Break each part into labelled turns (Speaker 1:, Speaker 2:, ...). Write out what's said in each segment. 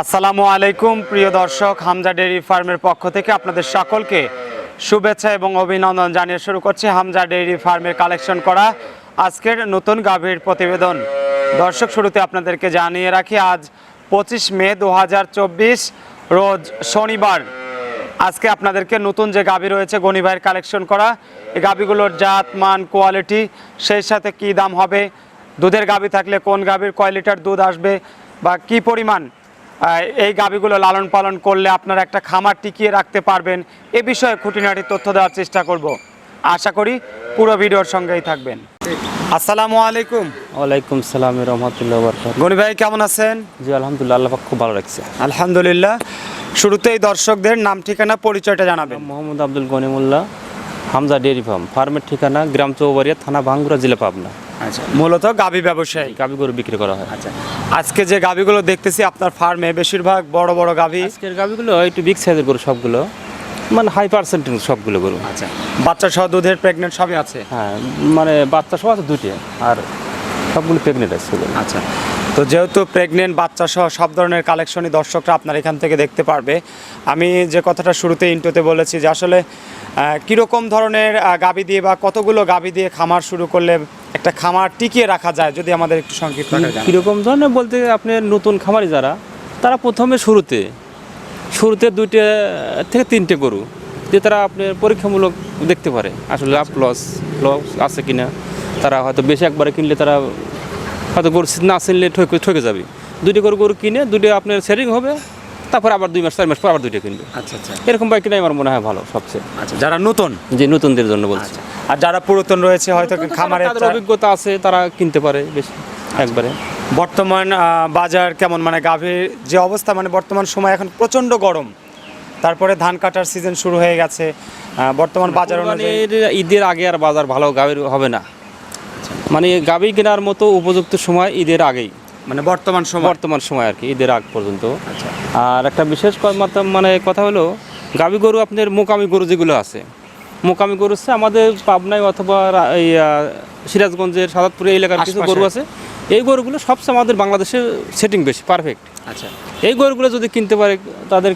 Speaker 1: আসসালামু আলাইকুম, প্রিয় দর্শক, হামজা ডেইরি ফার্মের পক্ষ থেকে আপনাদের সকলকে শুভেচ্ছা এবং অভিনন্দন জানিয়ে শুরু করছি হামজা ডেইরি ফার্মের কালেকশন করা আজকের নতুন গাভীর প্রতিবেদন। দর্শক, শুরুতে আপনাদেরকে জানিয়ে রাখি, আজ পঁচিশ মে দু হাজার চব্বিশ, রোজ শনিবার। আজকে আপনাদেরকে নতুন যে গাভী রয়েছে গনি ভাইয়ের কালেকশন করা এই গাভীগুলোর জাত মান কোয়ালিটি সেই সাথে কি দাম হবে দুধের গাভী থাকলে কোন গাভীর কয় লিটার দুধ আসবে বা কি পরিমাণ এই গাভীগুলো লালন পালন করলে আপনারা একটা খামার টিকিয়ে রাখতে পারবেন এ বিষয়ে খুঁটিনাটি তথ্য দেওয়ার চেষ্টা করব। আশা করি পুরো ভিডিওর সঙ্গেই থাকবেন। আসসালামু আলাইকুম।
Speaker 2: ওয়ালাইকুম সালাম রহমতুল্লাহ
Speaker 1: গনি ভাই কেমন আছেন?
Speaker 2: জি আলহামদুলিল্লাহ আল্লাহ খুব ভালো রাখছে।
Speaker 1: আলহামদুলিল্লাহ। শুরুতেই দর্শকদের নাম ঠিকানা পরিচয়টা জানাবেন।
Speaker 2: মোহাম্মদ আব্দুল গনিমুল্লাহ হামজা ডেয়ারি ফার্ম ফার্মের ঠিকানা গ্রাম চৌবাড়িয়া থানা ভাঙ্গুরা জেলা পাবনা।
Speaker 1: আচ্ছা মূলত গাভী ব্যবসায়ী।
Speaker 2: গাবি গরু বিক্রি করা হয়।
Speaker 1: আচ্ছা আজকে যে গাভীগুলো দেখতেছি আপনার ফার্মে বেশিরভাগ বড় বড় গাভী
Speaker 2: আজকের গাবিগুলো একটু বিগ সাইজের গরু সবগুলো। মানে হাই পার্সেন্টেজ সবগুলো গরু।
Speaker 1: আচ্ছা বাচ্চা সহ দুধের প্রেগনেন্ট সবই আছে?
Speaker 2: হ্যাঁ মানে বাচ্চা সব আছে দুটি আর সবগুলো প্রেগনেন্ট আছে
Speaker 1: আচ্ছা তো যেহেতু প্রেগনেন্ট বাচ্চা সহ সব ধরনের কালেকশনই দর্শকরা আপনার এখান থেকে দেখতে পারবে। আমি যে কথাটা শুরুতে ইন্টোতে বলেছি যে আসলে কীরকম ধরনের গাবি দিয়ে বা কতগুলো গাবি দিয়ে খামার শুরু করলে একটা খামার টিকিয়ে রাখা যায় যদি আমাদের একটু সংক্ষিপ্ত
Speaker 2: কীরকম ধরনের বলতে আপনার নতুন খামারি যারা তারা প্রথমে শুরুতে শুরুতে দুইটা থেকে তিনটে গরু যে তারা আপনার পরীক্ষামূলক দেখতে পারে আসলে লাভ লস লস আছে কিনা। তারা হয়তো বেশি একবারে কিনলে তারা হয়তো গরু না চিনলে ঠকে ঠকে যাবে। দুটি গরু গরু কিনে দুইটা আপনার সেটিং হবে তারপর আবার দুই মাস চার মাস পর আবার দুইটা কিনবে।
Speaker 1: আচ্ছা আচ্ছা।
Speaker 2: এরকম বাইক কিনাই আমার মনে হয় ভালো সবচেয়ে।
Speaker 1: আচ্ছা যারা নতুন?
Speaker 2: যে নতুনদের জন্য বলছি।
Speaker 1: আর যারা পুরাতন রয়েছে হয়তো খামারে
Speaker 2: তাদের অভিজ্ঞতা আছে তারা কিনতে পারে বেশি একবারে।
Speaker 1: বর্তমান বাজার কেমন? মানে গাভীর যে অবস্থা মানে বর্তমান সময় এখন প্রচণ্ড গরম। তারপরে ধান কাটার সিজন শুরু হয়ে গেছে। বর্তমান বাজার অনুযায়ী
Speaker 2: ঈদের আগে আর বাজার ভালো গাভীর হবে না। মানে গাভী কেনার মতো উপযুক্ত সময় ঈদের আগেই।
Speaker 1: মানে বর্তমান সময়।
Speaker 2: বর্তমান সময় আর কি ঈদের আগ পর্যন্ত।
Speaker 1: আচ্ছা।
Speaker 2: আর একটা বিশেষ মানে কথা হলো গাভী গরু আপনার মোকামি গরু যেগুলো আছে মোকামি গরু হচ্ছে আমাদের পাবনায় অথবা এই সিরাজগঞ্জের সাদাতপুরে এলাকার কিছু গরু আছে। এই গরুগুলো সবচেয়ে আমাদের বাংলাদেশে সেটিং বেশি পারফেক্ট
Speaker 1: আচ্ছা।
Speaker 2: এই গরুগুলো যদি কিনতে পারে তাদের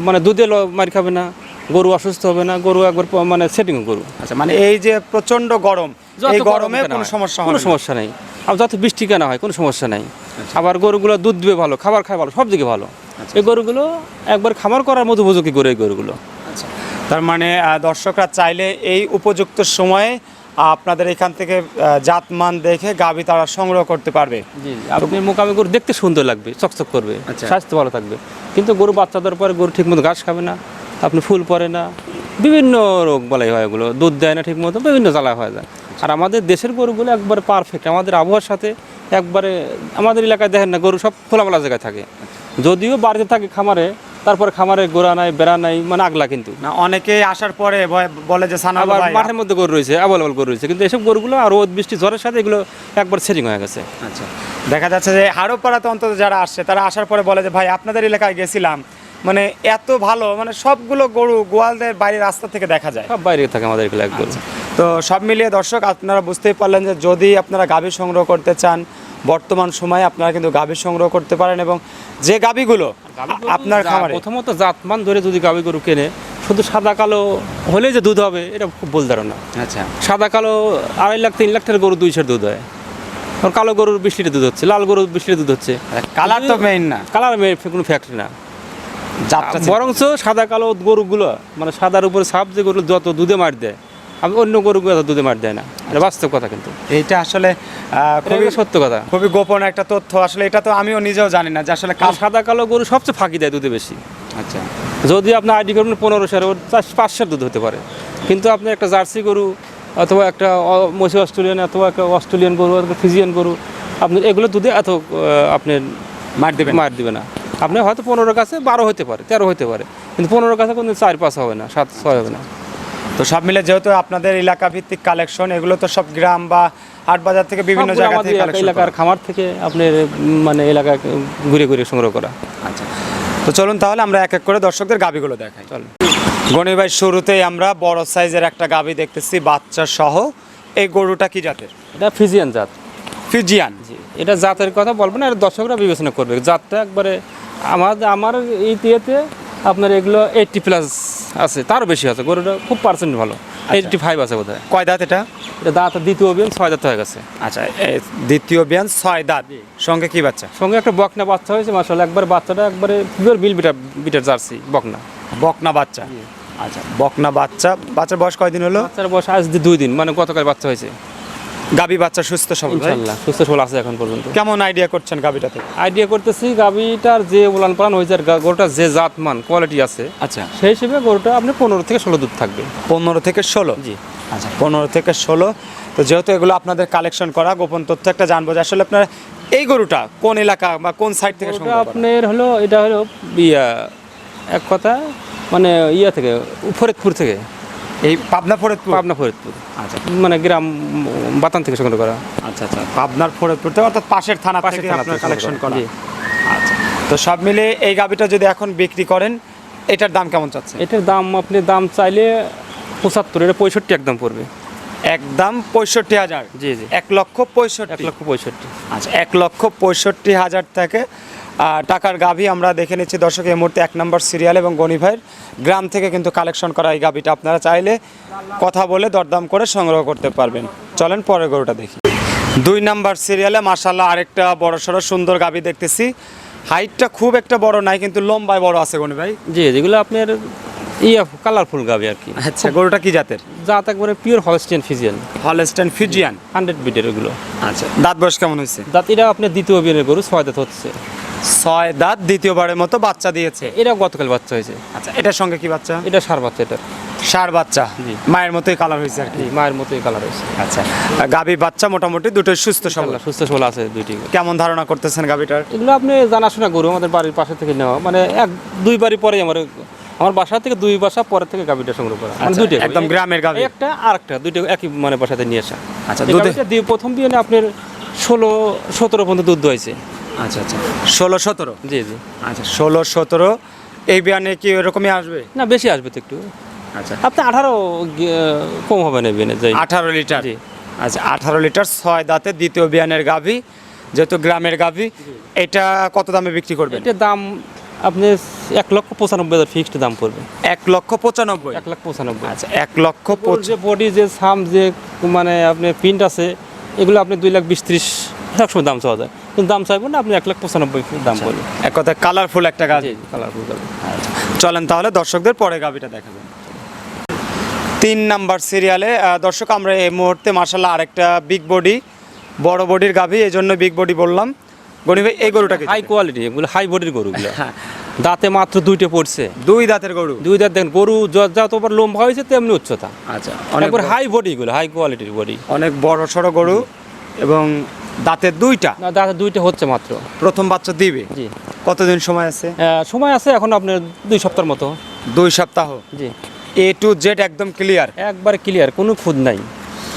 Speaker 2: মানে দুধে ল- মার খাবে না গরু অসুস্থ হবে না গরু একবার মানে সেটিং গরু।
Speaker 1: আচ্ছা মানে এই যে প্রচণ্ড গরম এই
Speaker 2: গরমে কোনো
Speaker 1: সমস্যা
Speaker 2: কোনো সমস্যা নেই। আর যত বৃষ্টি কেনা হয় কোনো সমস্যা নেই।
Speaker 1: আচ্ছা।
Speaker 2: আবার গরুগুলো দুধ দিবে ভালো খাবার খায় ভালো সব দিকে ভালো। এই গরুগুলো একবার খামার করার মতো উপযোগী গরু এই গরুগুলো।
Speaker 1: আচ্ছা। তার মানে দর্শকরা চাইলে এই উপযুক্ত সময়ে আপনাদের এখান থেকে আহ, জাতমান দেখে গাভী তারা সংগ্রহ করতে পারবে।
Speaker 2: আপনি মোকামি গরু দেখতে সুন্দর লাগবে চকচক করবে
Speaker 1: আচ্ছা।
Speaker 2: স্বাস্থ্য ভালো থাকবে। কিন্তু গরু বাচ্চা দেওয়ার পরে গরু ঠিকমতো ঘাস খাবে না। আপনি ফুল পরে না বিভিন্ন রোগ বলাই হয় এগুলো দুধ দেয় না ঠিকমতো বিভিন্ন জ্বালা হয়ে যায়। আর আমাদের দেশের গরুগুলো একবারে পারফেক্ট আমাদের আবহাওয়ার সাথে একবারে আমাদের এলাকায় দেখেন না গরু সব খোলামেলা জায়গায় থাকে। যদিও বাড়িতে থাকে খামারে তারপর খামারে গোড়া নাই বেড়া নাই মানে আগলা কিন্তু।
Speaker 1: না অনেকেই আসার পরে বলে যে সানা
Speaker 2: আবার মাঠের মধ্যে গরু রয়েছে অ্যাভেলেবল গরু রয়েছে কিন্তু এসব গরুগুলো আর রোদ বৃষ্টি ঝড়ের সাথে এগুলো একবার সেটিং হয়ে গেছে।
Speaker 1: আচ্ছা। দেখা যাচ্ছে যে হাড়োপাড়াতে অন্তত যারা আসছে তারা আসার পরে বলে যে ভাই আপনাদের এলাকায় গেছিলাম মানে এত ভালো মানে সবগুলো গরু গোয়ালদের বাইরের রাস্তা থেকে দেখা যায়।
Speaker 2: সব বাইরে থাকে আমাদের এগুলো এক
Speaker 1: তো সব মিলিয়ে দর্শক আপনারা বুঝতেই পারলেন যে যদি আপনারা গাভী সংগ্রহ করতে চান বর্তমান সময়ে আপনারা কিন্তু গাভী সংগ্রহ করতে পারেন এবং যে গাভীগুলো আপনার খামারে।
Speaker 2: প্রথমত জাতমান ধরে যদি গাভী গরু কেনে শুধু সাদা কালো হলে যে দুধ হবে এটা খুব ভুল ধারণা।
Speaker 1: আচ্ছা।
Speaker 2: সাদা কালো আড়াই লাখ তিন লাখ টাকার গরু দুইশের দুধ হয়। আর কালো গরুর বিশ লিটার দুধ হচ্ছে লাল গরুর বিশ লিটার দুধ হচ্ছে।
Speaker 1: কালার তো মেইন না।
Speaker 2: কালার কোনো ফ্যাক্টরি না।
Speaker 1: জাতটা
Speaker 2: বরঞ্চ সাদা কালো গরুগুলো মানে সাদার উপরে সাপ যে গরু যত দুধে মার দেয় আমি অন্য গরুগুলো এত দুধে মার দেয় না। এটা বাস্তব কথা কিন্তু।
Speaker 1: এইটা আসলে খুবই
Speaker 2: সত্য কথা।
Speaker 1: খুবই গোপন একটা তথ্য। আসলে এটা তো আমিও নিজেও জানি না যে আসলে
Speaker 2: সাদা কালো গরু সবচেয়ে ফাঁকি দেয় দুধে বেশি।
Speaker 1: আচ্ছা।
Speaker 2: যদি আপনার আইডি করবেন পনেরো সার ওর পাঁচশোর দুধ হতে পারে। কিন্তু আপনি একটা জার্সি গরু অথবা একটা মসি অস্ট্রেলিয়ান অথবা একটা অস্ট্রেলিয়ান গরু অথবা ফিজিয়ান গরু আপনার এগুলো দুধে এত আপনি
Speaker 1: মার দেবেন
Speaker 2: মার দেবে না। আপনি হয়তো পনেরো কাছে বারো হতে পারে তেরো হতে পারে কিন্তু পনেরো কাছে কোনো চার পাঁচ হবে না সাত ছয় হবে না।
Speaker 1: তো সব মিলে যেহেতু আপনাদের এলাকা ভিত্তিক কালেকশন এগুলো তো সব গ্রাম বা হাট বাজার থেকে বিভিন্ন জায়গা থেকে
Speaker 2: এলাকার খামার থেকে আপনার মানে এলাকা ঘুরে ঘুরে সংগ্রহ করা।
Speaker 1: আচ্ছা। তো চলুন তাহলে আমরা এক এক করে দর্শকদের গাবিগুলো দেখাই।
Speaker 2: চল
Speaker 1: গণি ভাই শুরুতেই আমরা বড় সাইজের একটা গাবি দেখতেছি বাচ্চা সহ। এই গরুটা কি জাতের?
Speaker 2: এটা ফিজিয়ান জাত।
Speaker 1: ফিজিয়ান।
Speaker 2: এটা জাতের কথা বলব না এটা দর্শকরা বিবেচনা করবে। জাতটা একবারে আমার আমার এই ইয়েতে আপনার এগুলো এইটটি প্লাস আছে তারও বেশি আছে গরুটা খুব পার্সেন্ট ভালো এইটটি ফাইভ আছে বোধ হয়
Speaker 1: কয় দাঁত এটা?
Speaker 2: এটা দাঁত দ্বিতীয় অভিযান ছয় দাঁত হয়ে গেছে।
Speaker 1: আচ্ছা দ্বিতীয় বিয়ান ছয় দাঁত। সঙ্গে কি বাচ্চা?
Speaker 2: সঙ্গে একটা বকনা বাচ্চা হয়েছে মাসাল একবার বাচ্চাটা একবারে পিওর বিল বিটার বিটার জার্সি বকনা।
Speaker 1: বকনা বাচ্চা। আচ্ছা বকনা বাচ্চা বাচ্চার বয়স কয়দিন হলো?
Speaker 2: বাচ্চার বয়স আজ দুই দিন মানে গতকাল বাচ্চা হয়েছে।
Speaker 1: গাবি বাচ্চা সুস্থ সবল ভাই?
Speaker 2: ইনশাল্লাহ সুস্থ সবল আছে এখন পর্যন্ত।
Speaker 1: কেমন আইডিয়া করছেন গাবিটা থেকে?
Speaker 2: আইডিয়া করতেছি গাভিটার যে উলান পালান হয়েছে গরুটার যে জাত মান কোয়ালিটি আছে
Speaker 1: আচ্ছা।
Speaker 2: সেই হিসেবে গরুটা আপনি পনেরো থেকে ষোলো দুধ থাকবে।
Speaker 1: পনেরো থেকে ষোলো?
Speaker 2: জি।
Speaker 1: আচ্ছা পনেরো থেকে ষোলো। তো যেহেতু এগুলো আপনাদের কালেকশন করা গোপন তথ্য একটা জানব যে আসলে আপনার এই গরুটা কোন এলাকা বা কোন সাইড থেকে সংগ্রহ করা?
Speaker 2: আপনার হলো এটা হলো ইয়া এক কথা মানে ইয়া থেকে ফরিদপুর থেকে।
Speaker 1: এই পাবনা ফরিদপুর?
Speaker 2: পাবনা ফরিদপুর।
Speaker 1: আচ্ছা
Speaker 2: মানে গ্রাম বাতান থেকে সংগ্রহ করা।
Speaker 1: আচ্ছা আচ্ছা পাবনার ফরিদপুর থেকে অর্থাৎ পাশের থানা থেকে আপনার কালেকশন করা। আচ্ছা তো সব মিলে এই গাবিটা যদি এখন বিক্রি করেন এটার দাম কেমন চাচ্ছে
Speaker 2: এটার দাম আপনি দাম চাইলে পঁচাত্তর এটা পঁয়ষট্টি একদম পড়বে।
Speaker 1: একদম পঁয়ষট্টি হাজার?
Speaker 2: জি জি।
Speaker 1: এক লক্ষ পঁয়ষট্টি।
Speaker 2: এক লক্ষ পঁয়ষট্টি।
Speaker 1: আচ্ছা এক লক্ষ পঁয়ষট্টি হাজার থেকে টাকার গাভী আমরা দেখে নিচ্ছি। দর্শক এই মুহূর্তে এক নম্বর সিরিয়াল এবং গনি ভাইয়ের গ্রাম থেকে কিন্তু কালেকশন করা এই গাভীটা। আপনারা চাইলে কথা বলে দরদাম করে সংগ্রহ করতে পারবেন। চলেন পরের গরুটা দেখি। দুই নাম্বার সিরিয়ালে মাসাল্লাহ আরেকটা বড় সড়ো সুন্দর গাভী দেখতেছি। হাইটটা খুব একটা বড় নাই কিন্তু লম্বায় বড় আছে গনি ভাই।
Speaker 2: জি যেগুলো আপনার ইয়া কালারফুল গাবে আর কি।
Speaker 1: আচ্ছা গরুটা কি জাতের?
Speaker 2: জাত একবারে pure Holstein Friesian
Speaker 1: Holstein Friesian
Speaker 2: hundred বিটের এগুলো।
Speaker 1: আচ্ছা দাঁত বয়স কেমন হয়েছে?
Speaker 2: দাঁত এটা আপনার দ্বিতীয় বিয়ের গরু ছয় দাঁত হচ্ছে।
Speaker 1: ছয় দাঁত দ্বিতীয়বারের মতো বাচ্চা দিয়েছে।
Speaker 2: এটা গতকাল বাচ্চা হয়েছে।
Speaker 1: আচ্ছা এটার সঙ্গে কি বাচ্চা?
Speaker 2: এটা সার বাচ্চা এটা।
Speaker 1: সার বাচ্চা?
Speaker 2: জি।
Speaker 1: মায়ের মতোই কালার হয়েছে আর কি।
Speaker 2: মায়ের মতোই কালার হয়েছে।
Speaker 1: আচ্ছা গাভী বাচ্চা মোটামুটি দুটোই সুস্থ সবল।
Speaker 2: সুস্থ সবল আছে দুইটি।
Speaker 1: কেমন ধারণা করতেছেন গাভীটার?
Speaker 2: এগুলো আপনি জানাশোনা গরু আমাদের বাড়ির পাশে থেকে নেওয়া। মানে এক দুই বাড়ি পরে আমার আমার বাসা থেকে দুই বাসা পরে থেকে গাভিটা সংগ্রহ করা। মানে
Speaker 1: আচ্ছা,
Speaker 2: দুইটা
Speaker 1: একদম গ্রামের গাভী।
Speaker 2: একটা আর একটা দুইটা একই মানে বাসাতে নিয়ে আসা।
Speaker 1: আচ্ছা,
Speaker 2: প্রথম দিয়ে আপনার ষোলো সতেরো পর্যন্ত দুধ দোয়াইছে।
Speaker 1: আচ্ছা আচ্ছা। ষোলো সতেরো?
Speaker 2: জি জি।
Speaker 1: আচ্ছা ষোলো সতেরো এই বিয়ানে কি এরকমই আসবে?
Speaker 2: না বেশি আসবে তো একটু।
Speaker 1: আচ্ছা।
Speaker 2: আপনি আঠারো কম হবে না বেনে যাই।
Speaker 1: আঠারো লিটার?
Speaker 2: জি।
Speaker 1: আচ্ছা আঠারো লিটার ছয় দাঁতে দ্বিতীয় বিয়ানের গাভী যেহেতু গ্রামের গাভী এটা কত দামে বিক্রি করবে
Speaker 2: এটার দাম আপনি এক লক্ষ পঁচানব্বই হাজার ফিক্সড দাম পড়বে।
Speaker 1: এক লক্ষ পঁচানব্বই?
Speaker 2: এক লাখ পঁচানব্বই।
Speaker 1: আচ্ছা এক লক্ষ
Speaker 2: যে বডি যে সাম যে মানে আপনি প্রিন্ট আছে এগুলো আপনি দুই লাখ বিশ ত্রিশ একসময় দাম চাওয়া যায়। কিন্তু দাম চাইবেন না আপনি এক লাখ পঁচানব্বই দাম পড়বে
Speaker 1: এক কথায় কালারফুল একটা
Speaker 2: জি কালারফুল কালার
Speaker 1: চলেন তাহলে দর্শকদের পরে গাভিটা দেখাবেন তিন নাম্বার সিরিয়ালে দর্শক আমরা এই মুহূর্তে মার্শাল্লাহ আরেকটা বিগ বডি বড় বডির গাভি এই জন্য বিগ বডি বললাম। গনি ভাই এই গরুটাকে
Speaker 2: হাই কোয়ালিটি এগুলো হাই বডির গরুগুলো
Speaker 1: হ্যাঁ।
Speaker 2: দাঁতে মাত্র দুইটা পড়ছে।
Speaker 1: দুই দাঁতের গরু।
Speaker 2: দুই দাঁত দেখেন গরু যতবার লম্বা হয়েছে তেমনি উচ্চতা।
Speaker 1: আচ্ছা অনেক
Speaker 2: হাই বডি। এগুলো হাই কোয়ালিটির বডি
Speaker 1: অনেক বড় সড়ো গরু এবং দাঁতের দুইটা?
Speaker 2: না দাঁতে দুইটা হচ্ছে মাত্র।
Speaker 1: প্রথম বাচ্চা দিবে?
Speaker 2: জি।
Speaker 1: কতদিন সময় আছে?
Speaker 2: সময় আছে এখন আপনার দুই সপ্তাহের মতো।
Speaker 1: দুই সপ্তাহ?
Speaker 2: জি।
Speaker 1: এ টু জেড একদম ক্লিয়ার
Speaker 2: একবার ক্লিয়ার কোনো খুদ নাই।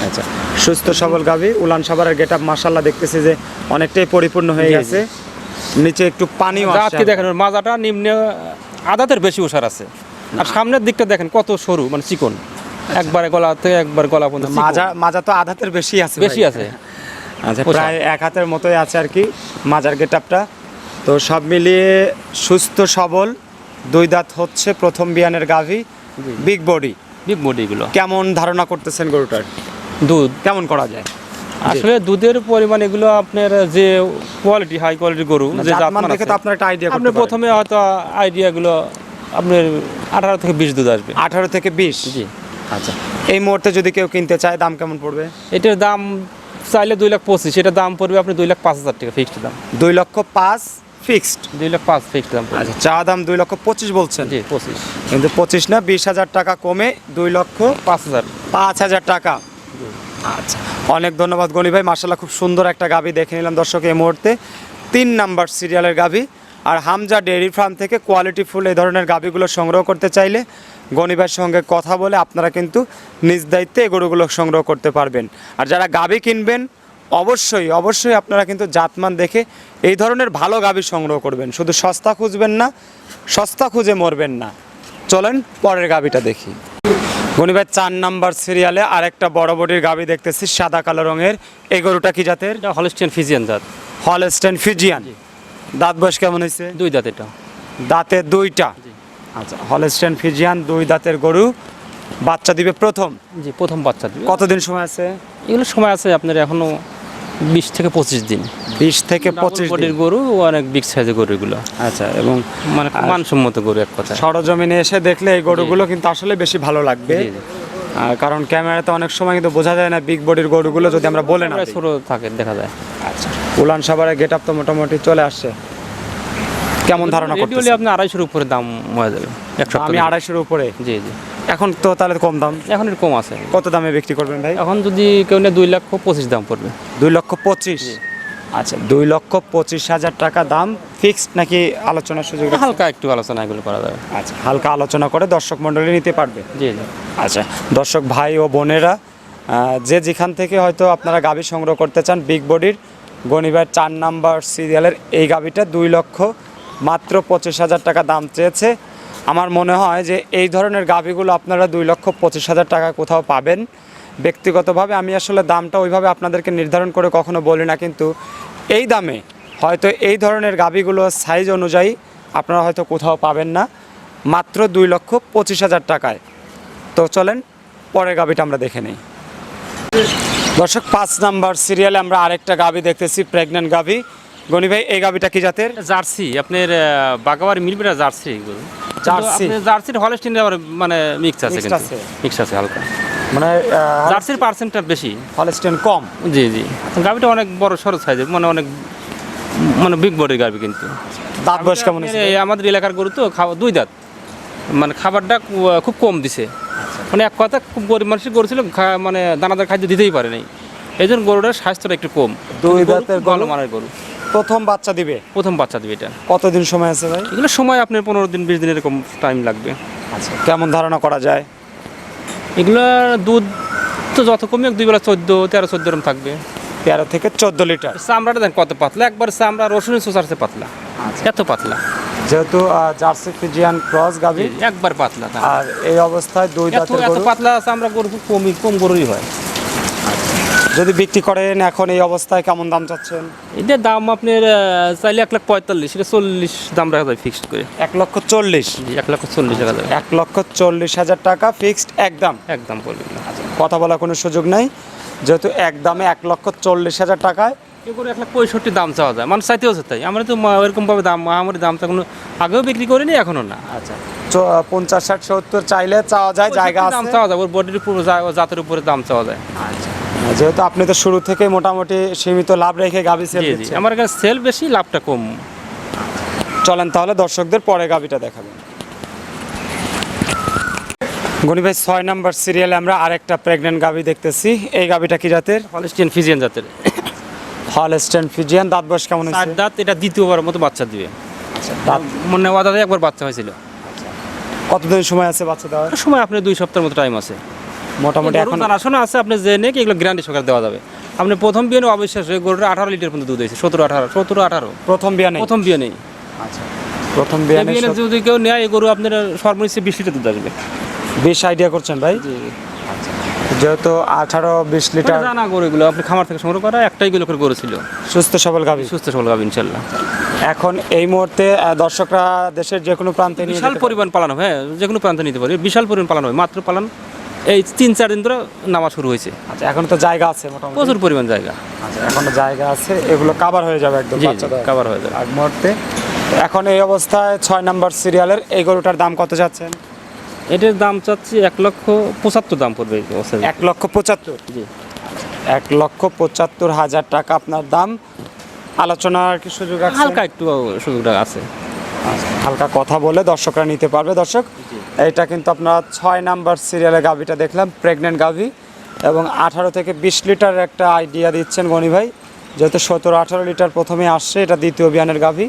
Speaker 1: আচ্ছা সুস্থ সবল গাভী উলান সাবারের গেট আপ মাসাল্লাহ দেখতেছি যে অনেকটাই পরিপূর্ণ হয়ে। গেছে। নিচে একটু
Speaker 2: পানি
Speaker 1: আসছে।
Speaker 2: দেখেন মাজাটা নিম্নে আদাতের বেশি ওষার আছে। আর সামনের দিকটা দেখেন কত সরু মানে চিকন। একবারে গলা থেকে একবার গলা পর্যন্ত
Speaker 1: মাজা মাজা তো আধাতের বেশি আছে
Speaker 2: বেশি আছে।
Speaker 1: আচ্ছা প্রায় এক হাতের মতোই আছে আর কি মাজার গেটআপটা। তো সব মিলিয়ে সুস্থ সবল দুই দাঁত হচ্ছে প্রথম বিয়ানের গাভী বিগ বডি
Speaker 2: বিগ বডিগুলো
Speaker 1: কেমন ধারণা করতেছেন গরুটার?
Speaker 2: দুধ।
Speaker 1: কেমন করা যায়?
Speaker 2: আসলে দুধের পরিমাণ এগুলো আপনার যে কোয়ালিটি হাই কোয়ালিটির গরু যে
Speaker 1: জাতমান
Speaker 2: জাতমান
Speaker 1: দেখে তো আপনার একটা আইডিয়া
Speaker 2: আপনি প্রথমে হয়তো আইডিয়াগুলো আপনার আঠারো থেকে বিশ দুধ আসবে।
Speaker 1: আঠারো থেকে বিশ?
Speaker 2: জি।
Speaker 1: আচ্ছা। এই মুহূর্তে যদি কেউ কিনতে চায় দাম কেমন পড়বে?
Speaker 2: এটার দাম চাইলে দুই লাখ পঁচিশ এটা দাম পড়বে আপনি দুই লাখ পাঁচ হাজার টাকা ফিক্সড দাম।
Speaker 1: দুই লক্ষ পাঁচ ফিক্সড
Speaker 2: দুই লাখ পাঁচ ফিক্সড দাম
Speaker 1: আচ্ছা চা দাম দুই লক্ষ পঁচিশ বলছেন।
Speaker 2: জি পঁচিশ।
Speaker 1: কিন্তু পঁচিশ না বিশ হাজার টাকা কমে দুই লক্ষ
Speaker 2: পাঁচ হাজার।
Speaker 1: পাঁচ হাজার টাকা। আচ্ছা অনেক ধন্যবাদ গনি ভাই মার্শাল্লাহ খুব সুন্দর একটা গাভি দেখে নিলাম দর্শক এই মুহূর্তে। তিন নাম্বার সিরিয়ালের গাভি। আর হামজা ডেয়ারি ফার্ম থেকে কোয়ালিটি ফুল এই ধরনের গাভিগুলো সংগ্রহ করতে চাইলে ভাইয়ের সঙ্গে কথা বলে আপনারা কিন্তু নিজ দায়িত্বে এই গরুগুলো সংগ্রহ করতে পারবেন। আর যারা গাভি কিনবেন অবশ্যই অবশ্যই আপনারা কিন্তু জাতমান দেখে এই ধরনের ভালো গাভি সংগ্রহ করবেন। শুধু সস্তা খুঁজবেন না সস্তা খুঁজে মরবেন না। চলেন পরের গাভিটা দেখি। ভাই চার নাম্বার সিরিয়ালে আরেকটা বড় বডির গাবি দেখতেছি সাদা কালো রঙের। এই গরুটা কি জাতের?
Speaker 2: হলস্টেন ফিজিয়ান জাত।
Speaker 1: হলস্টেন ফিজিয়ান দাঁত বয়স কেমন হয়েছে?
Speaker 2: দুই দাঁত এটা।
Speaker 1: দাঁতে দুইটা। আচ্ছা হলস্টেন ফিজিয়ান দুই দাঁতের গরু বাচ্চা দিবে প্রথম?
Speaker 2: জি প্রথম বাচ্চা দিবে।
Speaker 1: কতদিন সময় আছে?
Speaker 2: এগুলো সময় আছে আপনার এখনও বিশ থেকে পঁচিশ দিন।
Speaker 1: বিশ থেকে পঁচিশ
Speaker 2: বডির
Speaker 1: দিন।
Speaker 2: গরু অনেক বিগ সাইজের গরু এগুলো।
Speaker 1: আচ্ছা এবং
Speaker 2: মানে মানসম্মত গরু এক কথা
Speaker 1: সরজমিনে এসে দেখলে এই গরুগুলো কিন্তু আসলে বেশি ভালো লাগবে। কারণ ক্যামেরাতে অনেক সময় কিন্তু বোঝা যায় না বিগ বডির গরুগুলো যদি আমরা বলে না
Speaker 2: ছোট থাকে দেখা যায়।
Speaker 1: আচ্ছা উলান সাবারের গেট আপ তো মোটামুটি চলে আসছে। কেমন ধারণা
Speaker 2: হলে আপনার আড়াইশোর উপরে দাম হয়ে যাবে একশো
Speaker 1: আমি আড়াইশোর উপরে?
Speaker 2: জি জি।
Speaker 1: এখন তো তাহলে কম দাম?
Speaker 2: এখন একটু কম আছে।
Speaker 1: কত দামে বিক্রি করবেন ভাই?
Speaker 2: এখন যদি কেউ নেয় দুই লক্ষ পঁচিশ দাম পড়বে।
Speaker 1: দুই লক্ষ পঁচিশ? আচ্ছা। দুই লক্ষ পঁচিশ হাজার টাকা দাম ফিক্সড নাকি আলোচনার সুযোগ
Speaker 2: হালকা একটু আলোচনা এগুলো করা যাবে।
Speaker 1: আচ্ছা হালকা আলোচনা করে দর্শক মণ্ডলী নিতে পারবে।
Speaker 2: জি জি।
Speaker 1: আচ্ছা দর্শক ভাই ও বোনেরা যে যেখান থেকে হয়তো আপনারা গাভী সংগ্রহ করতে চান বিগ বডির গণিবার চার নাম্বার সিরিয়ালের এই গাভীটা দুই লক্ষ মাত্র পঁচিশ হাজার টাকা দাম চেয়েছে। আমার মনে হয় যে এই ধরনের গাভীগুলো আপনারা দুই লক্ষ পঁচিশ হাজার টাকা কোথাও পাবেন। ব্যক্তিগতভাবে আমি আসলে দামটা ওইভাবে আপনাদেরকে নির্ধারণ করে কখনো বলি না, কিন্তু এই দামে হয়তো এই ধরনের গাভীগুলো সাইজ অনুযায়ী আপনারা হয়তো কোথাও পাবেন না। মাত্র দুই লক্ষ পঁচিশ হাজার টাকায়। তো চলেন, পরের গাবিটা আমরা দেখে নিই। দর্শক, পাঁচ নাম্বার সিরিয়ালে আমরা আরেকটা গাবি দেখতেছি প্রেগনেন্ট গাবি গনি ভাই এই গাবিটা কি জাতের?
Speaker 2: জার্সি আপনার আহ, বাগাবাড়ি মিলবে জার্সি এগুলো।
Speaker 1: জার্সি?
Speaker 2: জার্সির হলস্টিনের আবার মানে মিক্স আছে কিন্তু। মিক্স আছে হালকা।
Speaker 1: মানে
Speaker 2: জার্সির পার্সেন্টটা বেশি।
Speaker 1: হলস্টেন কম?
Speaker 2: জি জি। গাভিটা অনেক বড় সড়ো সাইজের মানে অনেক মানে বিগ বডির গাভি কিন্তু।
Speaker 1: দাঁত বয়স কেমন
Speaker 2: আমাদের এলাকার গরু তো খাওয়া দুই দাঁত। মানে খাবারটা খুব কম দিছে। মানে এক কথা খুব গরিব মানুষের গরু ছিল মানে দানাদার খাদ্য দিতেই পারে নাই। এই জন্য গরুটার স্বাস্থ্যটা একটু কম।
Speaker 1: দুই দাঁতের
Speaker 2: ভালো মানের গরু।
Speaker 1: প্রথম বাচ্চা দিবে?
Speaker 2: প্রথম বাচ্চা দিবে এটা।
Speaker 1: কতদিন সময় আছে ভাই?
Speaker 2: এগুলো সময় আপনার পনেরো দিন বিশ দিন এরকম টাইম লাগবে।
Speaker 1: আচ্ছা কেমন ধারণা করা যায়?
Speaker 2: এগুলো দুধ তো যত কমে দুই বেলা চোদ্দ তেরো চোদ্দ এরকম থাকবে।
Speaker 1: তেরো থেকে চোদ্দ লিটার?
Speaker 2: চামড়াটা দেন কত পাতলা? একবার চামড়া রসুনের সোসারছে পাতলা।
Speaker 1: আচ্ছা।
Speaker 2: এত পাতলা।
Speaker 1: যেহেতু জার্সি ফিজিয়ান ক্রস গাবি
Speaker 2: একবার পাতলা
Speaker 1: আর এই অবস্থায় দুই দাঁতের গরু?
Speaker 2: পাতলা চামড়া গরু কমই কম গরুই হয়।
Speaker 1: যদি বিক্রি করেন এখন এই অবস্থায় কেমন দাম চাচ্ছেন?
Speaker 2: এটার দাম আপনার চাইলে এক লাখ পঁয়তাল্লিশ এটা চল্লিশ দাম রাখা যায় ফিক্সড করে।
Speaker 1: এক লক্ষ চল্লিশ?
Speaker 2: এক লাখ চল্লিশ রাখা যাবে
Speaker 1: এক লক্ষ চল্লিশ হাজার টাকা ফিক্সড একদম
Speaker 2: একদম পড়বে না
Speaker 1: কথা বলার কোনো সুযোগ নাই। যেহেতু একদমে এক লক্ষ চল্লিশ হাজার টাকায়।
Speaker 2: এক লাখ পঁয়ষট্টি দাম চাওয়া যায়। মানুষ চাইতেও তাই। আমরা তো ওরকমভাবে দাম আমার দামটা কোনো আগেও বিক্রি করিনি এখনও না।
Speaker 1: আচ্ছা। পঞ্চাশ ষাট সত্তর চাইলে চাওয়া যায় জায়গা
Speaker 2: দাম চাওয়া যায়। ওর বডির উপর জাতের উপরে দাম চাওয়া যায়।
Speaker 1: আচ্ছা। যেহেতু আপনি তো শুরু থেকে মোটামুটি সীমিত লাভ রেখে গাবি সেল দিচ্ছেন।
Speaker 2: আমার কাছে সেল বেশি লাভটা কম।
Speaker 1: চলেন তাহলে দর্শকদের পরে গাবিটা দেখাবেন গনি ভাই ছয় নাম্বার সিরিয়ালে আমরা আরেকটা প্রেগনেন্ট গাবি দেখতেছি। এই গাবিটা কি জাতের?
Speaker 2: হলস্টিয়ান ফিজিয়ান জাতের।
Speaker 1: হলস্টেন ফিজিয়ান দাঁত বয়স কেমন হয়েছে?
Speaker 2: দাঁত এটা দ্বিতীয়বার মতো বাচ্চা দিবে।
Speaker 1: দাঁত
Speaker 2: মনে হয় দাদা একবার বাচ্চা হয়েছিল।
Speaker 1: কতদিন সময় আছে বাচ্চা দেওয়ার?
Speaker 2: সময় আপনার দুই সপ্তাহের মতো টাইম আছে।
Speaker 1: মোটামুটি এখন
Speaker 2: জানাশোনা আছে আপনি জেনে কি এগুলো গ্যারান্টি সহকারে দেওয়া যাবে। আপনি প্রথম বিয়ে নেই অবিশ্বাস গরুটা আঠারো লিটার পর্যন্ত দুধ হয়েছে সতেরো আঠারো সতেরো আঠারো।
Speaker 1: প্রথম বিয়া নেই।
Speaker 2: প্রথম বিয়ে নেই।
Speaker 1: আচ্ছা। প্রথম
Speaker 2: এই
Speaker 1: বিয়া
Speaker 2: যদি কেউ নেয় এই গরু আপনার সর্বনিম্ন বিশ লিটার দুধ আসবে।
Speaker 1: বিশ আইডিয়া করছেন ভাই? যেহেতু আঠারো বিশ লিটার
Speaker 2: মানে জানা গরু এগুলো আপনি খামার থেকে সংগ্রহ করা একটাই গুলো করে গরু ছিল।
Speaker 1: সুস্থ সবল গাবি
Speaker 2: সুস্থ সবল গাবে ইনশাল্লাহ।
Speaker 1: এখন এই মুহূর্তে দর্শকরা দেশের যে কোনো প্রান্তে
Speaker 2: বিশাল। পরিমাণ পালানো হয় হ্যাঁ যে কোনো প্রান্তে নিতে পারি বিশাল পরিমাণ পালানো হয় মাত্র পালান এই তিন চার দিন ধরে নামা শুরু হয়েছে।
Speaker 1: আচ্ছা এখন তো জায়গা আছে মোটামুটি।
Speaker 2: প্রচুর পরিমাণ জায়গা।
Speaker 1: আচ্ছা এখনও জায়গা আছে এগুলো কাভার হয়ে যাবে একদম।
Speaker 2: কাবার হয়ে যাবে।
Speaker 1: আর মুহূর্তে। এখন এই অবস্থায় ছয় নাম্বার সিরিয়ালের এই গরুটার দাম কত যাচ্ছেন?
Speaker 2: এটার দাম চাচ্ছি এক লক্ষ পঁচাত্তর দাম পড়বে
Speaker 1: এক লক্ষ পঁচাত্তর?
Speaker 2: জি।
Speaker 1: এক লক্ষ পঁচাত্তর হাজার টাকা আপনার দাম। আলোচনার কি সুযোগ আছে?
Speaker 2: হালকা একটু সুযোগটা আছে।
Speaker 1: হালকা কথা বলে দর্শকরা নিতে পারবে। দর্শক এটা কিন্তু আপনার ছয় নাম্বার সিরিয়ালে গাভিটা দেখলাম প্রেগনেন্ট গাভি। এবং আঠারো থেকে বিশ লিটার একটা আইডিয়া দিচ্ছেন গনি ভাই। যেহেতু সতেরো আঠারো লিটার প্রথমে আসছে এটা দ্বিতীয় বিয়ানের গাভি।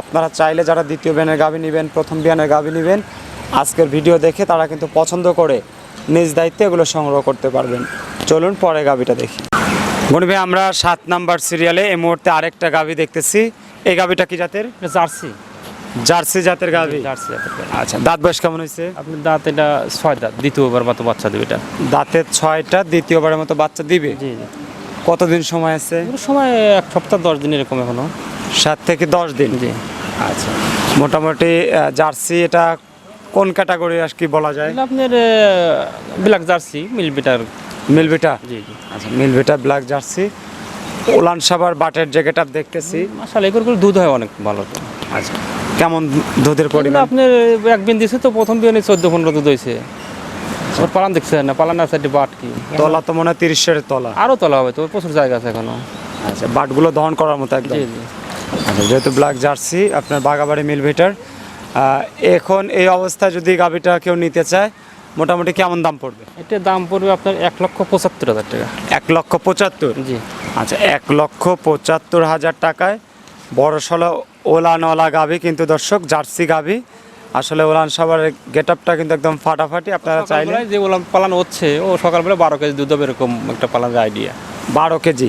Speaker 1: আপনারা চাইলে যারা দ্বিতীয় বিয়ানের গাভি নেবেন প্রথম বিয়ানের গাভি নেবেন আজকের ভিডিও দেখে তারা কিন্তু পছন্দ করে নিজ দায়িত্বে এগুলো সংগ্রহ করতে পারবেন। চলুন পরে গাভিটা দেখি। গনি ভাই আমরা সাত নাম্বার সিরিয়ালে এই মুহূর্তে আরেকটা গাভি দেখতেছি। এই গাভিটা কি জাতের?
Speaker 2: জার্সি।
Speaker 1: জার্সি জাতের গাভি?
Speaker 2: জার্সি জাতের গাভী।
Speaker 1: আচ্ছা দাঁত বয়স কেমন হয়েছে?
Speaker 2: আপনার দাঁত এটা ছয় দাঁত দ্বিতীয়বার মতো বাচ্চা দেবে এটা।
Speaker 1: দাঁতের ছয়টা দ্বিতীয়বারের মতো বাচ্চা দিবে?
Speaker 2: জি জি।
Speaker 1: কতদিন সময় আছে?
Speaker 2: সময় এক সপ্তাহ দশ দিন এরকম এখনও।
Speaker 1: সাত থেকে দশ দিন?
Speaker 2: জি।
Speaker 1: আচ্ছা মোটামুটি জার্সি এটা কোন ক্যাটাগরি আর কি বলা যায়?
Speaker 2: আপনার ব্ল্যাক জার্সি মিল বিটার।
Speaker 1: মিলবিটা
Speaker 2: জি জি।
Speaker 1: আচ্ছা মিলবিটা ব্ল্যাক জার্সি। ওলান সাবার বাটের জ্যাকেট আপ দেখতেছি।
Speaker 2: আসলে এগুলো দুধ হয় অনেক ভালো।
Speaker 1: আচ্ছা। কেমন দুধের পরিমাণ?
Speaker 2: আপনার একদিন দিছে তো প্রথম বিয়ানে চোদ্দ পনেরো দুধ হয়েছে। ওর পালান দেখছেন না? পালান আছে একটি বাট কি?
Speaker 1: তলা তো মনে হয় তিরিশের তলা।
Speaker 2: আরও তোলা হবে তো প্রচুর জায়গা আছে এখনও।
Speaker 1: আচ্ছা বাটগুলো দহন করার মতো একদম। আচ্ছা যেহেতু ব্ল্যাক জার্সি আপনার বাগাবাড়ি মিলভিটার এখন এই অবস্থায় যদি গাভিটা কেউ নিতে চায় মোটামুটি কেমন দাম পড়বে?
Speaker 2: এটার দাম পড়বে আপনার এক লক্ষ পঁচাত্তর হাজার টাকা।
Speaker 1: এক লক্ষ পঁচাত্তর?
Speaker 2: জি।
Speaker 1: আচ্ছা এক লক্ষ পঁচাত্তর হাজার টাকায় বড় সড়ো ওলানওয়ালা গাভি কিন্তু দর্শক জার্সি গাভি আসলে ওলান সবার গেট আপটা কিন্তু একদম ফাটাফাটি আপনারা চাইলে
Speaker 2: যে ওলান পালান হচ্ছে ও সকালবেলা বারো কেজি দুধ হবে এরকম একটা পালানোর আইডিয়া
Speaker 1: বারো কেজি?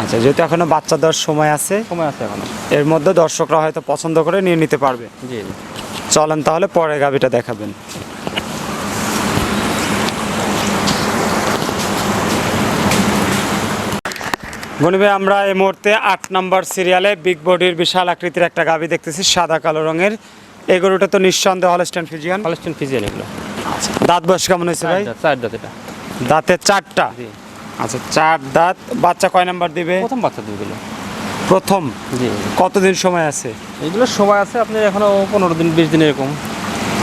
Speaker 1: আচ্ছা যেহেতু এখনও বাচ্চা দেওয়ার সময় আছে
Speaker 2: সময় আছে এখনও।
Speaker 1: এর মধ্যে দর্শকরা হয়তো পছন্দ করে নিয়ে নিতে পারবে।
Speaker 2: জি। জি
Speaker 1: চলেন তাহলে পরে গাভিটা দেখাবেন। গণিবে আমরা এই মুহূর্তে আট নম্বর সিরিয়ালে বিগ বডির বিশাল আকৃতির একটা গাভি দেখতেছি সাদা কালো রঙের। এই গরুটা তো নিঃসন্দেহ হলস্টেন ফিজিয়ান
Speaker 2: হলস্টেন ফিজিয়ান এগুলো।
Speaker 1: দাঁত বয়স কেমন হয়েছে ভাই?
Speaker 2: চার দাঁত এটা।
Speaker 1: দাঁতের চারটা? আচ্ছা চার দাঁত। বাচ্চা কয় নাম্বার দিবে?
Speaker 2: প্রথম বাচ্চা দুধগুলো
Speaker 1: প্রথম?
Speaker 2: জি।
Speaker 1: কতদিন সময় আছে?
Speaker 2: এগুলো সময় আছে আপনি এখনও পনেরো দিন বিশ দিন এরকম।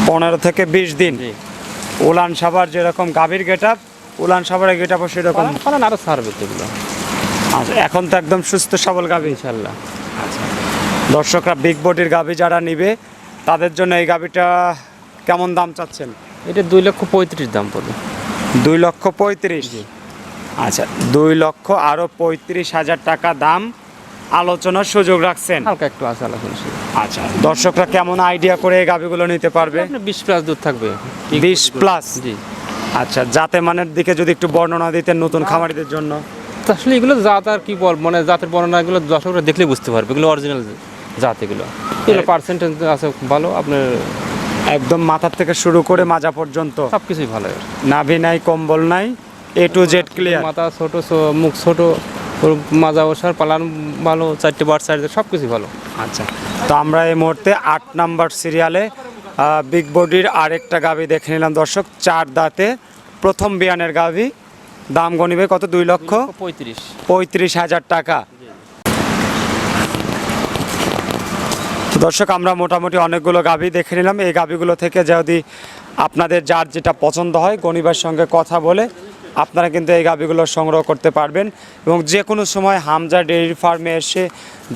Speaker 1: পনেরো থেকে বিশ দিন।
Speaker 2: জি।
Speaker 1: উলান সাবার যেরকম গাভীর গেট আপ উলান সাবারের গেট আপও সেরকম।
Speaker 2: আরও ছাড়বে এগুলো।
Speaker 1: আচ্ছা এখন তো একদম সুস্থ সবল গাভী
Speaker 2: ইনশাল্লাহ
Speaker 1: দর্শকরা বিগ বডির গাভী যারা নিবে তাদের জন্য এই গাভীটা কেমন দাম চাচ্ছেন?
Speaker 2: এটা দুই লক্ষ পঁয়ত্রিশ দাম পড়বে।
Speaker 1: দুই লক্ষ পঁয়ত্রিশ? আচ্ছা দুই লক্ষ আরও পঁয়ত্রিশ হাজার টাকা দাম আলোচনার সুযোগ রাখছেন।
Speaker 2: হালকা একটু আছে আলোচনা।
Speaker 1: আচ্ছা দর্শকরা কেমন আইডিয়া করে এই গাভীগুলো নিতে পারবে?
Speaker 2: বিশ প্লাস দুধ থাকবে।
Speaker 1: বিশ প্লাস
Speaker 2: জি।
Speaker 1: আচ্ছা জাতে মানের দিকে যদি একটু বর্ণনা দিতেন নতুন খামারিদের জন্য।
Speaker 2: আসলে এগুলো জাত আর কি বল মানে জাতের বর্ণনা এগুলো দর্শকরা দেখলে বুঝতে পারবে। এগুলো অরিজিনাল জাত এগুলো। এগুলো পার্সেন্টেজ আছে ভালো আপনার
Speaker 1: একদম মাথার থেকে শুরু করে মাজা পর্যন্ত।
Speaker 2: সব কিছুই ভালো।
Speaker 1: নাভি নাই কম্বল নাই এ টু জেড ক্লিয়ার
Speaker 2: মাথা ছোট মুখ ছোট মাজা ওষার পালান ভালো চারটে বার সাইড সব কিছুই ভালো।
Speaker 1: আচ্ছা তো আমরা এই মুহূর্তে আট নাম্বার সিরিয়ালে বিগ বডির আরেকটা গাভি দেখে নিলাম দর্শক চার দাঁতে। প্রথম বিয়ানের গাভি দাম গণিবে কত? দুই লক্ষ?
Speaker 2: পঁয়ত্রিশ।
Speaker 1: পঁয়ত্রিশ হাজার টাকা। দর্শক আমরা মোটামুটি অনেকগুলো গাভি দেখে নিলাম। এই গাভিগুলো থেকে যদি আপনাদের যার যেটা পছন্দ হয় গণিবার সঙ্গে কথা বলে আপনারা কিন্তু এই গাভিগুলো সংগ্রহ করতে পারবেন। এবং যে কোনো সময় হামজা ডেইরি ফার্মে এসে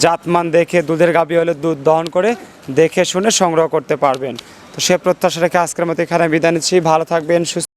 Speaker 1: জাতমান দেখে দুধের গাভি হলে দুধ দহন করে দেখে শুনে সংগ্রহ করতে পারবেন। তো সে প্রত্যাশা রেখে আজকের মতো এখানে বিদায় নিচ্ছি। ভালো থাকবেন সুস্থ